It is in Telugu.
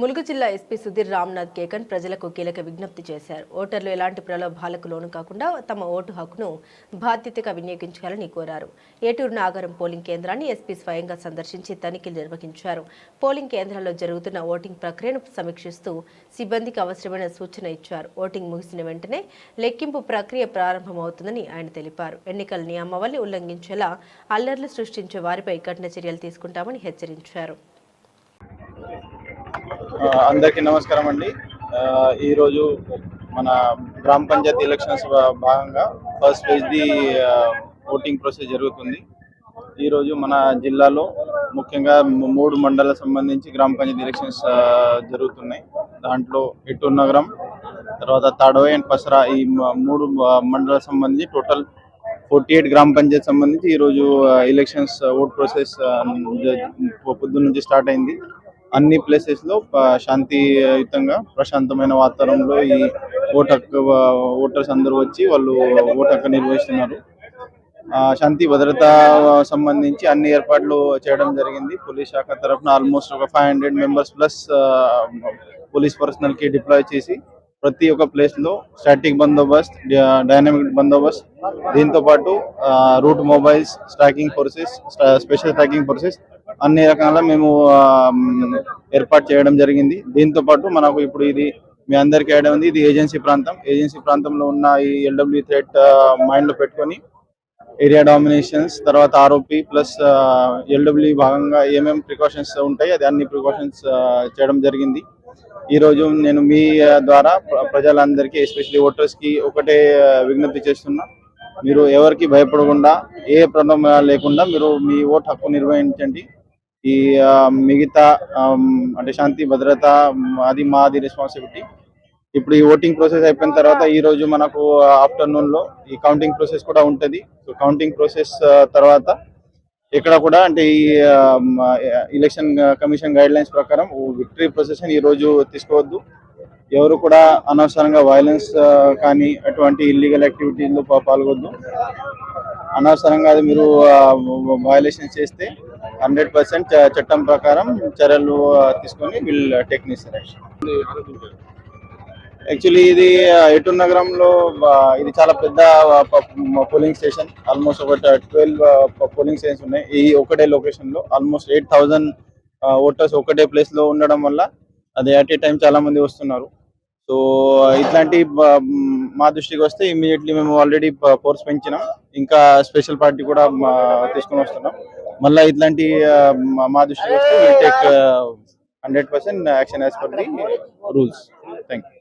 ములుగు జిల్లా ఎస్పీ సుధీర్ రామ్నాథ్ కేకన్ ప్రజలకు కీలక విజ్ఞప్తి చేశారు. ఓటర్లు ఎలాంటి ప్రలోభాలకు లోను కాకుండా తమ ఓటు హక్కును బాధ్యతగా వినియోగించాలని కోరారు. ఏటూరు నాగరం పోలింగ్ కేంద్రాన్ని ఎస్పీ స్వయంగా సందర్శించి తనిఖీలు నిర్వహించారు. పోలింగ్ కేంద్రాల్లో జరుగుతున్న ఓటింగ్ ప్రక్రియను సమీక్షిస్తూ సిబ్బందికి అవసరమైన సూచన ఇచ్చారు. ఓటింగ్ ముగిసిన వెంటనే లెక్కింపు ప్రక్రియ ప్రారంభమవుతుందని ఆయన తెలిపారు. ఎన్నికల నియమావళి ఉల్లంఘించేలా అల్లర్లు సృష్టించే వారిపై కఠిన చర్యలు తీసుకుంటామని హెచ్చరించారు. అందరికీ నమస్కారం అండి. ఈరోజు మన గ్రామ పంచాయతీ ఎలక్షన్స్ భాగంగా ఫస్ట్ ఫేజ్ది ఓటింగ్ ప్రాసెస్ జరుగుతుంది. ఈరోజు మన జిల్లాలో ముఖ్యంగా మూడు మండల సంబంధించి గ్రామ పంచాయతీ ఎలక్షన్స్ జరుగుతున్నాయి. దాంట్లో ఎట్టూరు నగరం తర్వాత తాడవ అండ్ పసరా ఈ మూడు మండల సంబంధించి టోటల్ ఫోర్టీ ఎయిట్ గ్రామ పంచాయతీ సంబంధించి ఈరోజు ఎలక్షన్స్ ఓట్ ప్రాసెస్ పొద్దున్న నుంచి స్టార్ట్ అయింది. అన్ని ప్లేసెస్లో శాంతియుతంగా ప్రశాంతమైన వాతావరణంలో ఈ ఓట్ హక్కు ఓటర్స్ అందరూ వచ్చి వాళ్ళు ఓటక్క హక్కు నిర్వహిస్తున్నారు. ఆ, శాంతి భద్రత సంబంధించి అన్ని ఏర్పాట్లు చేయడం జరిగింది. పోలీస్ శాఖ తరఫున ఆల్మోస్ట్ ఒక five hundred members plus police పర్సనల్కి deploy చేసి ప్రతి ఒక్క ప్లేస్లో స్టాటిక్ బందోబస్త్ డైనమిక్ బందోబస్త్ దీంతో పాటు route mobiles tracking forces special tracking forces అన్ని రకాల మేము ఏర్పాటు చేయడం జరిగింది. దీంతో పాటు మనకు ఇప్పుడు ఇది మీ అందరికీ ఐడియా ఉంది. ఇది ఏజెన్సీ ప్రాంతం. ఏజెన్సీ ప్రాంతంలో ఉన్న ఈ ఎల్డబ్ల్యూ థ్రెట్ మైండ్లో పెట్టుకొని ఏరియా డామినేషన్స్ తర్వాత ఆర్ఓపి ప్లస్ ఎల్డబ్ల్యూ భాగంగా ఏమేమి ప్రికాషన్స్ ఉంటాయి అది అన్ని ప్రికాషన్స్ చేయడం జరిగింది. ఈ రోజు నేను మీ ద్వారా ప్రజలందరికీ ఎస్పెషల్లీ ఓటర్స్కి ఒకటే విజ్ఞప్తి చేస్తున్నా. మీరు ఎవరికి భయపడకుండా ఏ ప్రాబ్లం లేకుండా మీరు మీ ఓట్ హక్కు నిర్వహించండి. ఈ మిగతా అంటే శాంతి భద్రత అది మాది రెస్పాన్సిబిలిటీ ఇప్పుడు ఈ ఓటింగ్ ప్రాసెస్ అయిపోయిన తర్వాత ఈ రోజు మనకు ఆఫ్టర్నూన్లో ఈ కౌంటింగ్ ప్రాసెస్ కూడా ఉంటది. సో కౌంటింగ్ ప్రాసెస్ తర్వాత ఇక్కడ కూడా అంటే ఈ ఎలక్షన్ కమిషన్ గైడ్ లైన్స్ ప్రకారం విక్టరీ ప్రొసెషన్ ఈ రోజు తీసుకోవద్దు. ఎవరు కూడా అనవసరంగా వైలెన్స్ కానీ అటువంటి ఇల్లీగల్ యాక్టివిటీల్లో పాల్గొద్దు. అనవసరంగా అది మీరు వయలేషన్ చేస్తే హండ్రెడ్ పర్సెంట్ చట్టం ప్రకారం చర్యలు తీసుకొని విల్ టేక్ యాక్చువల్లీ ఇది ఆ, ఎటూర్ నగరంలో ఇది చాలా పెద్ద పోలింగ్ స్టేషన్. ఆల్మోస్ట్ ఒక ట్వెల్వ్ పోలింగ్ స్టేషన్స్ ఉన్నాయి. ఈ ఒకటే లొకేషన్లో ఆల్మోస్ట్ ఎయిట్ థౌజండ్ ఓటర్స్ ఒకటే ప్లేస్లో ఉండడం వల్ల అది అట్ ఏ టైం చాలా మంది వస్తున్నారు. సో ఇట్లాంటి మ్, దృష్టికి వస్తే ఇమీడియట్లీ మేము ఆల్రెడీ ఫోర్స్ పెంచినాం. ఇంకా స్పెషల్ పార్టీ కూడా తీసుకొని వస్తున్నాం. మళ్ళీ ఇట్లాంటి మా- మా దృష్టికి వస్తే will take hundred percent action as per the rules thank you